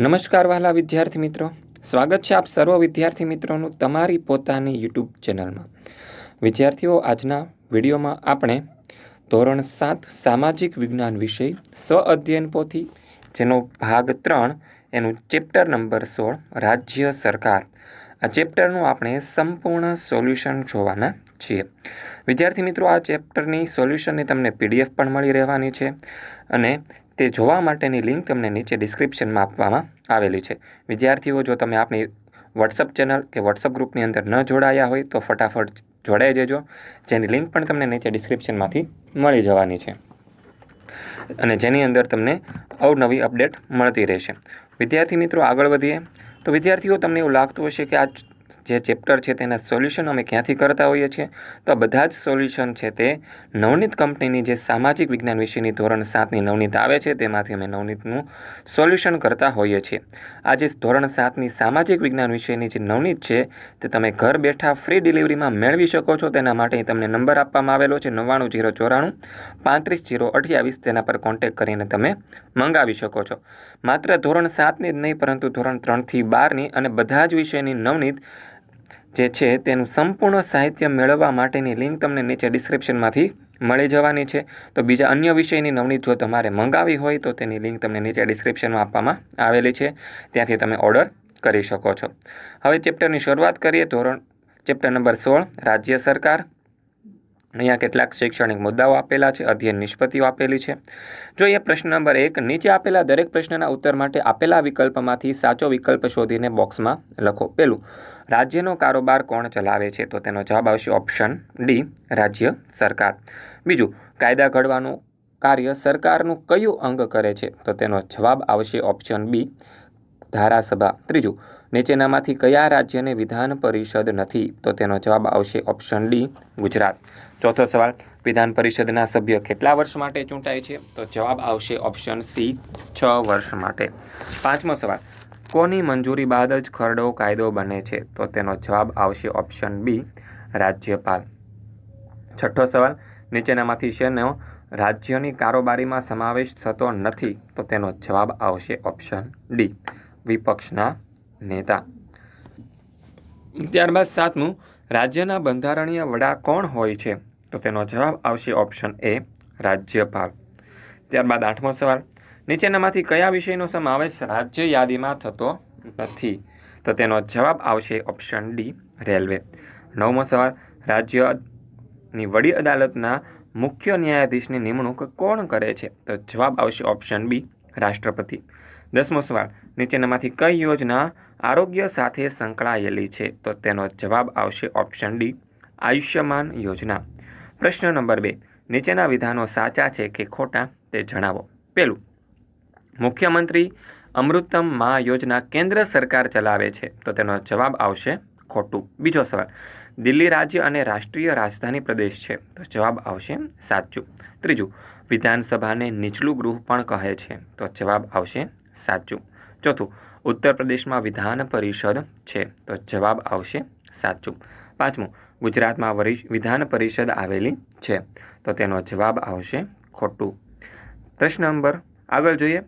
નમસ્કાર વહાલા વિદ્યાર્થી મિત્રો. સ્વાગત છે આપ સર્વ વિદ્યાર્થી મિત્રોનું તમારી પોતાની યુટ્યુબ ચેનલમાં. વિદ્યાર્થીઓ, આજના વિડીયોમાં આપણે ધોરણ સાત સામાજિક વિજ્ઞાન વિષય સ્વ અધ્યયન પોથી, જેનો ભાગ ત્રણ, એનું ચેપ્ટર નંબર સોળ, રાજ્ય સરકાર. આ ચેપ્ટરનું આપણે સંપૂર્ણ સોલ્યુશન જોવાના છીએ. વિદ્યાર્થી મિત્રો, આ ચેપ્ટરની સોલ્યુશનની તમને પીડીએફ પણ મળી રહેવાની છે અને તે જોવા માટેની લિંક તમને નીચે ડિસ્ક્રિપ્શનમાં આપવામાં આવેલી છે. વિદ્યાર્થીઓ, જો તમે આપણી વોટ્સઅપ ચેનલ કે વોટ્સઅપ ગ્રુપની અંદર ન જોડાયા હોય, તો ફટાફટ જોડાઈ જજો. જેની લિંક પણ તમને નીચે ડિસ્ક્રિપ્શનમાંથી મળી જવાની છે. અને જેની અંદર તમને અવનવી અપડેટ મળતી રહેશે. વિદ્યાર્થી મિત્રો, આગળ વધીએ. તો વિદ્યાર્થીઓ, તમને એવું લાગતું હશે કે આ જે ચેપ્ટર છે તેના સોલ્યુશન અમે ક્યાંથી કરતા હોઈએ છીએ? તો બધા જ સોલ્યુશન છે તે નવનીત કંપનીની જે સામાજિક વિજ્ઞાન વિષયની ધોરણ સાતની નવનીત આવે છે, તેમાંથી અમે નવનીતનું સોલ્યુશન કરતા હોઈએ છીએ. આ જે ધોરણ સાતની સામાજિક વિજ્ઞાન વિષયની જે નવનીત છે, તે તમે ઘર બેઠા ફ્રી ડિલિવરીમાં મેળવી શકો છો. તેના માટે તમને નંબર આપવામાં આવેલો છે નવ્વાણું જીરો ચોરાણું પાંત્રીસ જીરો અઠ્યાવીસ. તેના પર કોન્ટેક કરીને તમે મંગાવી શકો છો. માત્ર ધોરણ સાતની જ નહીં, પરંતુ ધોરણ ત્રણથી બારની અને બધા જ વિષયની નવનીત જે છે તેનું સંપૂર્ણ સાહિત્ય મેળવવા માટેની લિંક તમને નીચે ડિસ્ક્રિપ્શનમાંથી મળી જવાની છે. તો બીજા અન્ય વિષયની નવનીત જો તમારે મંગાવી હોય તો તેની લિંક તમને નીચે ડિસ્ક્રિપ્શનમાં આપવામાં આવેલી છે. ત્યાંથી તમે ઓર્ડર કરી શકો છો. હવે ચેપ્ટરની શરૂઆત કરીએ. ધોરણ ચેપ્ટર નંબર સોળ, રાજ્ય સરકાર. અહીંયા કેટલાક શૈક્ષણિક મુદ્દાઓ આપેલા છે, અધ્યયન નિષ્પત્તિઓ આપેલી છે. જોઈએ પ્રશ્ન નંબર એક, નીચે આપેલા દરેક પ્રશ્નના ઉત્તર માટે આપેલા વિકલ્પમાંથી સાચો વિકલ્પ શોધીને બોક્સમાં લખો. પહેલું, રાજ્યનો કારોબાર કોણ ચલાવે છે? તો તેનો જવાબ આવશે ઓપ્શન ડી, રાજ્ય સરકાર. બીજું, કાયદા ઘડવાનું કાર્ય સરકારનું કયું અંગ કરે છે? તો તેનો જવાબ આવશે ઓપ્શન બી, ધારાસભા. ત્રીજું, નીચેનામાંથી કયા રાજ્યને વિધાન પરિષદ નથી? તો તેનો જવાબ આવશે ઓપ્શન ડી, ગુજરાત. ચોથો સવાલ, વિધાન પરિષદના સભ્ય કેટલા વર્ષ માટે ચૂંટાય છે? તો જવાબ આવશે ઓપ્શન સી છ વર્ષ માટે. પાંચમો સવાલ, કોની મંજૂરી બાદ જ ખરડો કાયદો બને છે? તો તેનો જવાબ આવશે ઓપ્શન બી રાજ્યપાલ. છઠ્ઠો સવાલ, નીચેનામાંથી શેનો રાજ્યની કારોબારીમાં સમાવેશ થતો નથી, તો તેનો જવાબ આવશે ઓપ્શન ડી વિપક્ષના નેતા. ત્યારબાદ સાતમું, રાજ્યના બંધારણીય વડા કોણ હોય છે? તો તેનો જવાબ આવશે ઓપ્શન એ રાજ્યપાલ. ત્યારબાદ આઠમો સવાલ, નીચેનામાંથી કયા વિષયનો સમાવેશ રાજ્ય યાદીમાં થતો નથી? તો તેનો જવાબ આવશે ઓપ્શન ડી રેલવે. નવમો સવાલ રાજ્યની વડી અદાલતના મુખ્ય ન્યાયાધીશની નિમણૂક કોણ કરે છે? તો જવાબ આવશે ઓપ્શન બી રાષ્ટ્રપતિ. દસમો સવાલ, નીચેનામાંથી કઈ યોજના આરોગ્ય સાથે સંકળાયેલી છે? તો તેનો જવાબ આવશે ઓપ્શન ડી આયુષ્યમાન યોજના. પ્રશ્ન નંબર બે. નીચેના વિધાનો સાચા છે કે ખોટા તે જણાવો. પહેલું મુખ્યમંત્રી અમૃતમ મા યોજના કેન્દ્ર સરકાર ચલાવે છે? તો તેનો જવાબ આવશે ખોટું. બીજો સવાલ, દિલ્હી રાજ્ય અને રાષ્ટ્રીય રાજધાની પ્રદેશ છે? તો જવાબ આવશે સાચું. ત્રીજું, વિધાનસભાને નીચલું ગૃહ પણ કહે છે? તો જવાબ આવશે સાચું. ચોથું, ઉત્તર પ્રદેશમાં વિધાન પરિષદ છે? તો જવાબ આવશે સાચું. પાંચમું, ગુજરાતમાં વરિ વિધાન પરિષદ આવેલી છે. તો તેનો જવાબ આવશે ખોટું. પ્રશ્ન નંબર, આગળ જોઈએ.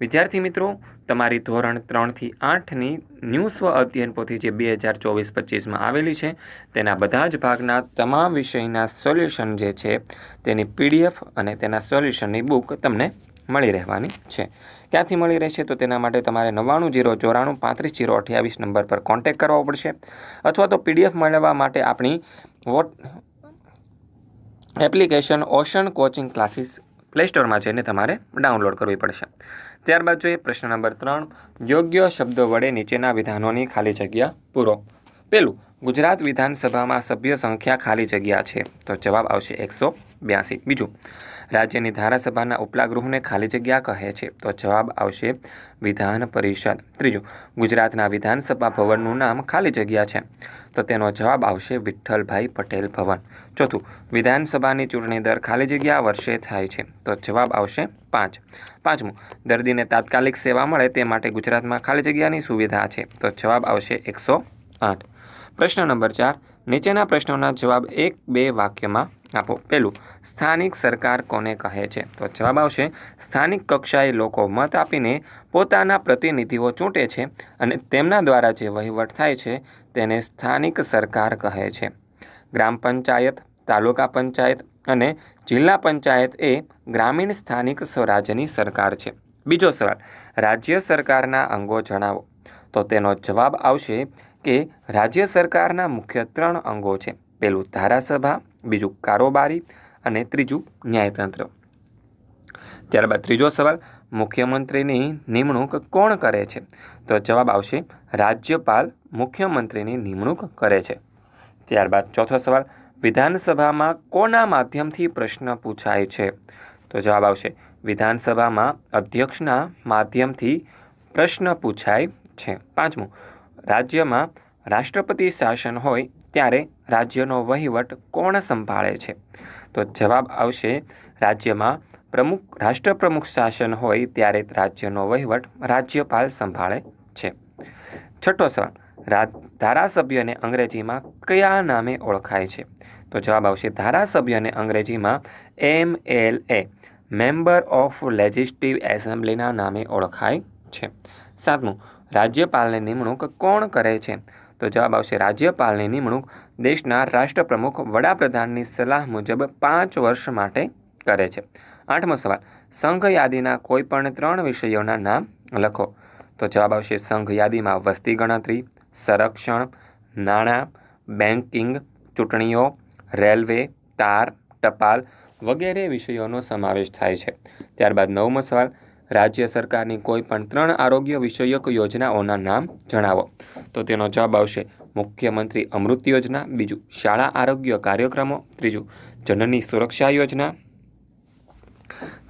વિદ્યાર્થી મિત્રો, તમારી ધોરણ ત્રણથી આઠની ન્યૂ સ્વ અધ્યયન પોથી જે બે હજાર ચોવીસ પચીસમાં આવેલી છે, તેના બધા જ ભાગના તમામ વિષયના સોલ્યુશન જે છે, તેની પીડીએફ અને તેના સોલ્યુશનની બુક તમને મળી રહેવાની છે. ક્યાંથી મળી રહેશે તો તેના માટે તમારે નવ્વાણું જીરો ચોરાણું પાંત્રીસ જીરો અઠ્યાવીસ નંબર પર કોન્ટેક્ટ કરવો પડશે. અથવા તો પીડીએફ મેળવવા માટે આપણી vote application ocean coaching classes play સ્ટોરમાં જઈને તમારે ડાઉનલોડ કરવી પડશે. ત્યારબાદ જોઈએ પ્રશ્ન નંબર ત્રણ. યોગ્ય શબ્દો વડે નીચેના વિધાનોની ખાલી જગ્યા પૂરો. પહેલું ગુજરાત વિધાનસભામાં સભ્ય સંખ્યા ખાલી જગ્યા છે, તો જવાબ આવશે એકસો બ્યાસી. બીજું, રાજ્યની ધારાસભાના ઉપલા ગૃહને ખાલી જગ્યા કહે છે, તો જવાબ આવશે વિધાન પરિષદ. ત્રીજું, ગુજરાતના વિધાનસભા ભવનનું નામ ખાલી જગ્યા છે, તો તેનો જવાબ આવશે વિઠ્ઠલભાઈ પટેલ ભવન. ચોથું, વિધાનસભાની ચૂંટણી દર ખાલી જગ્યા વર્ષે થાય છે, તો જવાબ આવશે પાંચ. પાંચમું, દર્દીને તાત્કાલિક સેવા મળે તે માટે ગુજરાતમાં ખાલી જગ્યાની સુવિધા છે, તો જવાબ આવશે એકસો આઠ. પ્રશ્ન નંબર ચાર, નીચેના પ્રશ્નોના જવાબ એક, બે વાક્યમાં આપો. પહેલું, સ્થાનિક સરકાર કોને કહે છે? તો જવાબ આવશે, સ્થાનિક કક્ષાએ લોકો મત આપીને પોતાના પ્રતિનિધિઓ ચૂંટે છે અને તેમના દ્વારા જે વહીવટ થાય છે તેને સ્થાનિક સરકાર કહે છે. ગ્રામ પંચાયત, તાલુકા પંચાયત અને જિલ્લા પંચાયત એ ગ્રામીણ સ્થાનિક સ્વરાજ્યની સરકાર છે. બીજો સવાલ, રાજ્ય સરકારના અંગો જણાવો. તો તેનો જવાબ આવશે કે રાજ્ય સરકારના મુખ્ય ત્રણ અંગો છે. પહેલું ધારાસભા, બીજું કારોબારી અને ત્રીજું ન્યાયતંત્ર. ત્યારબાદ ત્રીજો સવાલ, મુખ્યમંત્રીની નિમણૂક કોણ કરે છે? તો જવાબ આવશે, રાજ્યપાલ મુખ્યમંત્રીની નિમણૂક કરે છે. ત્યારબાદ ચોથો સવાલ, વિધાનસભામાં કોના માધ્યમથી પ્રશ્ન પૂછાય છે? તો જવાબ આવશે, વિધાનસભામાં અધ્યક્ષના માધ્યમથી પ્રશ્ન પૂછાય છે. પાંચમું રાજ્યમાં રાષ્ટ્રપતિ શાસન હોય ત્યારે રાજ્યનો વહીવટ કોણ સંભાળે છે? તો જવાબ આવશે, રાજ્યમાં પ્રમુખ, રાષ્ટ્રપ્રમુખ શાસન હોય ત્યારે રાજ્યનો વહીવટ રાજ્યપાલ સંભાળે છે. છઠ્ઠો સવાલ ધારાસભ્યને અંગ્રેજીમાં કયા નામે ઓળખાય છે? તો જવાબ આવશે, ધારાસભ્યને અંગ્રેજીમાં M L A, member of legislative એસેમ્બલીના નામે ઓળખાય છે. સાતમું રાજ્યપાલની નિમણૂક કોણ કરે છે? તો જવાબ આવશે રાજ્યપાલની નિમણૂક દેશના રાષ્ટ્રપ્રમુખ વડાપ્રધાનની સલાહ મુજબ પાંચ વર્ષ માટે કરે છે. આઠમો સવાલ, સંઘ યાદીના કોઈ પણ ત્રણ વિષયોના નામ લખો. તો જવાબ આવશે સંઘ યાદીમાં વસ્તી ગણતરી, સંરક્ષણ, નાણાં, બેન્કિંગ, ચૂંટણીઓ, રેલવે, તાર, ટપાલ વગેરે વિષયોનો સમાવેશ થાય છે. ત્યારબાદ નવમો સવાલ રાજ્ય સરકારની કોઈ પણ ત્રણ આરોગ્ય વિષયક યોજનાઓના નામ જણાવો. તો તેનો જવાબ આવશે, મુખ્યમંત્રી અમૃત યોજના, બીજું શાળા આરોગ્ય કાર્યક્રમો, ત્રીજું જનની સુરક્ષા યોજના.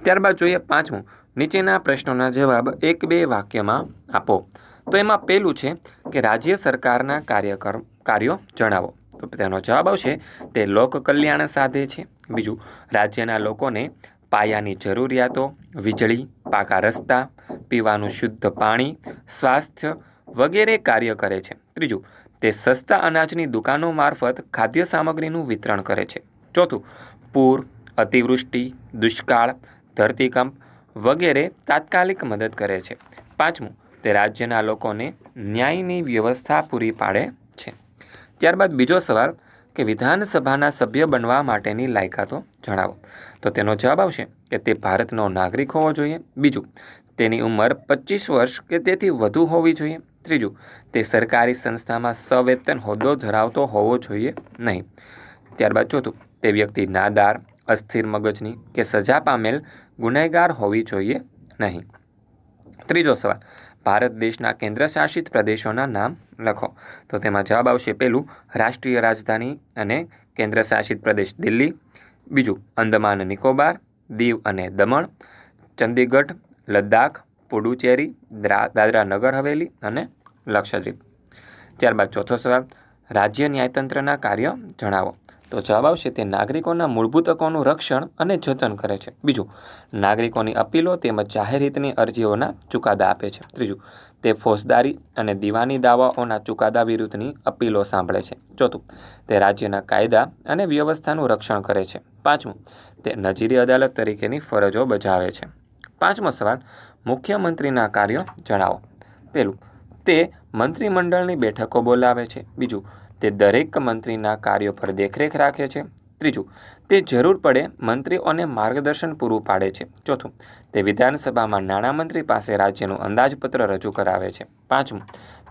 ત્યારબાદ જોઈએ પાંચમું, નીચેના પ્રશ્નોના જવાબ એક બે વાક્યમાં આપો. તો એમાં પહેલું છે કે રાજ્ય સરકારના કાર્યકર, કાર્યો જણાવો. તો તેનો જવાબ આવશે, તે લોક કલ્યાણ સાધે છે. બીજું, રાજ્યના લોકોને પાયાની જરૂરિયાતો, વીજળી, પાકા રસ્તા, પીવાનું શુદ્ધ પાણી, સ્વાસ્થ્ય વગેરે કાર્ય કરે છે. ત્રીજું, તે સસ્તા અનાજની દુકાનો મારફત ખાદ્ય સામગ્રીનું વિતરણ કરે છે. ચોથું, પૂર, અતિવૃષ્ટિ, દુષ્કાળ, ધરતીકંપ વગેરે તાત્કાલિક મદદ કરે છે. પાંચમું, તે રાજ્યના લોકોને ન્યાયની વ્યવસ્થા પૂરી પાડે છે. ત્યારબાદ બીજો સવાલ કે વિધાનસભાના સભ્ય બનવા માટેની લાયકાતો જણાવો. તો તેનો જવાબ આવશે કે તે ભારતનો નાગરિક હોવો જોઈએ. બીજું, તેની ઉંમર પચીસ વર્ષ કે તેથી વધુ હોવી જોઈએ. ત્રીજું, તે સરકારી સંસ્થામાં સવેતન હોદ્દો ધરાવતો હોવો જોઈએ નહીં. ત્યારબાદ ચોથું, તે વ્યક્તિ નાદાર, અસ્થિર મગજની કે સજા પામેલ ગુનેગાર હોવી જોઈએ નહીં. ત્રીજો સવાલ ભારત દેશના કેન્દ્રશાસિત પ્રદેશોના નામ લખો. તો તેમાં જવાબ આવશે પહેલું રાષ્ટ્રીય રાજધાની અને કેન્દ્રશાસિત પ્રદેશ દિલ્હી. બીજું, અંદમાન નિકોબાર, દીવ અને દમણ. ચંદીગઢ, લદ્દાખ, પુડુચેરી, દ્રા- દાદરા નગર હવેલી અને લક્ષદ્વીપ. ત્યારબાદ ચોથો સવાલ, રાજ્ય ન્યાયતંત્રના કાર્ય જણાવો. તો જવાબ આવશે તે નાગરિકોના મૂળભૂત હકોનું રક્ષણ અને જતન કરે છે. બીજું, નાગરિકોની અપીલો તેમજ જાહેર હિતની અરજીઓના ચુકાદા આપે છે. ત્રીજું, તે ફોજદારી અને દીવાની દાવાઓના ચુકાદા વિરુદ્ધની અપીલો સાંભળે છે. ચોથું, તે રાજ્યના કાયદા અને વ્યવસ્થાનું રક્ષણ કરે છે. પાંચમું, તે નજીરી અદાલત તરીકેની ફરજો બજાવે છે. પાંચમો સવાલ, મુખ્યમંત્રીના કાર્યો જણાવો. પહેલું, તે મંત્રીમંડળની બેઠકો બોલાવે છે. બીજું તે દરેક મંત્રીના કાર્યો પર દેખરેખ રાખે છે. ત્રીજું, તે જરૂર પડે મંત્રીઓને માર્ગદર્શન પૂરું પાડે છે. ચોથું, તે વિધાનસભામાં નાણામંત્રી પાસે રાજ્યનું અંદાજપત્ર રજૂ કરાવે છે. પાંચમું,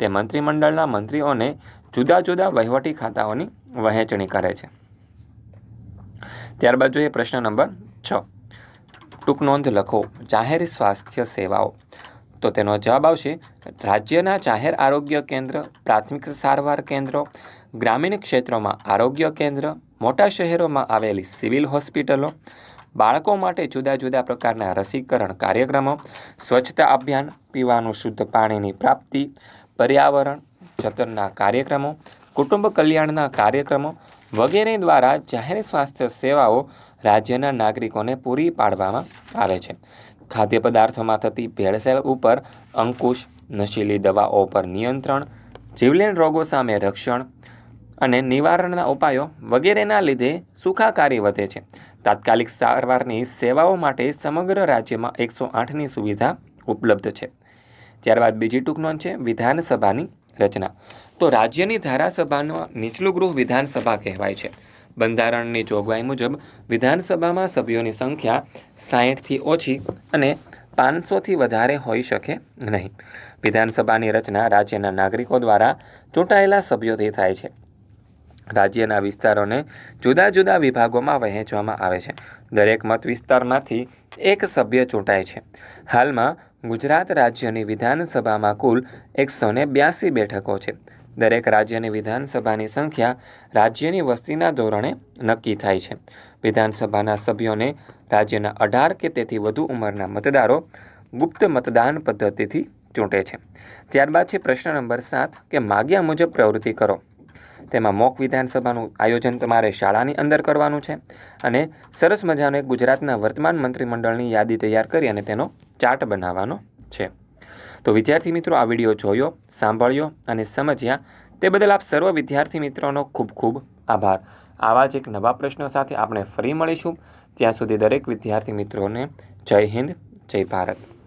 તે મંત્રીમંડળના મંત્રીઓને જુદા જુદા વહીવટી ખાતાઓની વહેંચણી કરે છે. ત્યારબાદ જોઈએ પ્રશ્ન નંબર છ. ટૂંક નોંધ લખો, જાહેર સ્વાસ્થ્ય સેવાઓ. તો તેનો જવાબ આવશે, રાજ્યના જાહેર આરોગ્ય કેન્દ્ર, પ્રાથમિક સારવાર કેન્દ્રો ગ્રામીણ ક્ષેત્રોમાં આરોગ્ય કેન્દ્ર, મોટા શહેરોમાં આવેલી સિવિલ હોસ્પિટલો, બાળકો માટે જુદા જુદા પ્રકારના રસીકરણ કાર્યક્રમો, સ્વચ્છતા અભિયાન, પીવાનું શુદ્ધ પાણીની પ્રાપ્તિ, પર્યાવરણ, જતનના કાર્યક્રમો, કુટુંબ કલ્યાણના કાર્યક્રમો વગેરે દ્વારા જાહેર સ્વાસ્થ્ય સેવાઓ રાજ્યના નાગરિકોને પૂરી પાડવામાં આવે છે. ખાદ્ય પદાર્થોમાં થતી ભેળસેળ ઉપર અંકુશ, નશીલી દવાઓ પર નિયંત્રણ, જીવલેણ રોગો સામે રક્ષણ અને નિવારણના ઉપાયો વગેરેના લીધે સુખાકારી વધે છે. તાત્કાલિક સારવારની સેવાઓ માટે સમગ્ર રાજ્યમાં એકસો આઠની સુવિધા ઉપલબ્ધ છે. ત્યારબાદ બીજી ટૂંક નોંધ છે, વિધાનસભાની રચના. તો રાજ્યની ધારાસભાનો નીચલું ગૃહ વિધાનસભા કહેવાય છે. બંધારણની જોગવાઈ મુજબ વિધાનસભામાં સભ્યોની સંખ્યા સાહીઠથી ઓછી અને પાંચસોથી વધારે હોઈ શકે નહીં. વિધાનસભાની રચના રાજ્યના નાગરિકો દ્વારા ચૂંટાયેલા સભ્યોથી થાય છે. રાજ્યના વિસ્તારોને જુદા જુદા વિભાગોમાં વહેંચવામાં આવે છે. દરેક મત વિસ્તારમાંથી એક સભ્ય ચૂંટાય છે. હાલમાં ગુજરાત રાજ્યની વિધાનસભામાં કુલ એકસો ને બ્યાસી બેઠકો છે. દરેક રાજ્યની વિધાનસભાની સંખ્યા રાજ્યની વસ્તીના ધોરણે નક્કી થાય છે. વિધાનસભાના સભ્યોને રાજ્યના અઢાર કે તેથી વધુ ઉંમરના મતદારો ગુપ્ત મતદાન પદ્ધતિથી ચૂંટે છે. ત્યારબાદ છે પ્રશ્ન નંબર સાત કે માગ્યા મુજબ પ્રવૃત્તિ કરો. તેમાં મોક વિધાનસભાનું આયોજન તમારે શાળાની અંદર કરવાનું છે અને સરસ મજાનો એક ગુજરાતના વર્તમાન મંત્રીમંડળની યાદી તૈયાર કરી અને તેનો ચાર્ટ બનાવવાનો છે. તો વિદ્યાર્થી મિત્રો, આ વીડિયો જોયો, સાંભળ્યો અને સમજ્યા તે બદલ આપ સર્વ વિદ્યાર્થી મિત્રોનો ખૂબ ખૂબ આભાર. આવા જ એક નવા પ્રશ્નો સાથે આપણે ફરી મળીશું. ત્યાં સુધી દરેક વિદ્યાર્થી મિત્રોને જય હિન્દ, જય ભારત.